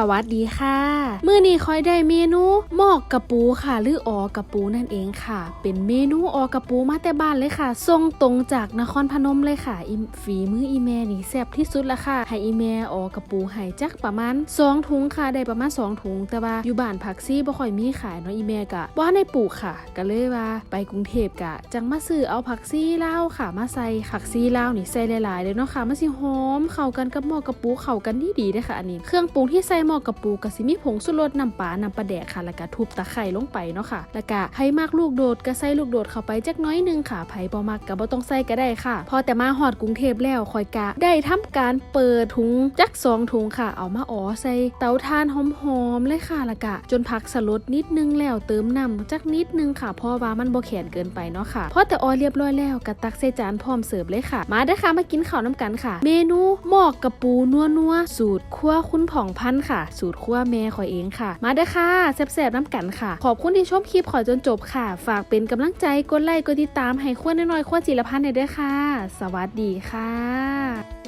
สวัสดีค่ะมื้อนี้คอยได้เมนูหมอกกระปูค่ะ หรือออกระปูนั่นเองค่ะ เป็นเมนูออกระปูมาแต่บ้านเลยค่ะส่งตรงจากนครพนมเลยค่ะอีฝีมืออีแม่นี่แซ่บที่สุดละค่ะให้อีแม่ออกระปูให้จักประมาณ2ถุงค่ะได้ประมาณ2ถุงแต่ว่าอยู่บ้านผักซี่บ่ค่อยมีขายเนาะอีแม่กะว่าในปลูกค่ะ ก็เลยว่าไปกรุงเทพกะ จังมาซื้อเอาผักซี่ลาวค่ะมาใส่ผักซี่ลาวนี่ใส่หลายๆเลยเนาะค่ะมันสิหอมเข้ากันกับหมอกระปูเข้ากันดีๆเด้อค่ะอันนี้ เครื่องปรุงที่ใส่หม้อกระปูก็สิมีผงสุรสน้ำปลาน้ำปลาแดกค่ะ แล้วก็ทุบตะไคร้ลงไปเนาะค่ะ แล้วก็ให้มากลูกโดดก็ใส่ลูกโดดเข้าไปจักน้อยนึงค่ะไผ่บ่มักก็บ่ต้องใส่ก็ได้ค่ะ พอแต่มาฮอดกรุงเทพแล้วคอยกะได้ทำการเปิดถุงจักสองถุงค่ะ เอามาอ๋อใส่เตาถ่านหอมๆเลยค่ะแล้วก็จนพักสลดนิดนึงแล้วเติมน้ำจักนิดนึงค่ะเพราะว่ามันบ่แข็งเกินไปเนาะค่ะพอแต่ออเรียบร้อยแล้วก็ตักใส่จานพร้อมเสิร์ฟเลยค่ะ มาเด้อค่ะมากินข้าวน้ำกันค่ะ เมนูหมอกกระปูนัวนัวๆสูตรคั่วคุณผ่องพันธ์ค่ะ สูตรขั้วแม่ขอยเองค่ะ มาเด้อค่ะแซ่บๆน้ำกันค่ะ ขอบคุณที่ชมคลิปขอจนจบค่ะ ฝากเป็นกำลังใจกดไลค์กดติดตามให้ขั้วน้อยๆขั้วจิรพันธ์หน่อยเด้อค่ะ สวัสดีค่ะ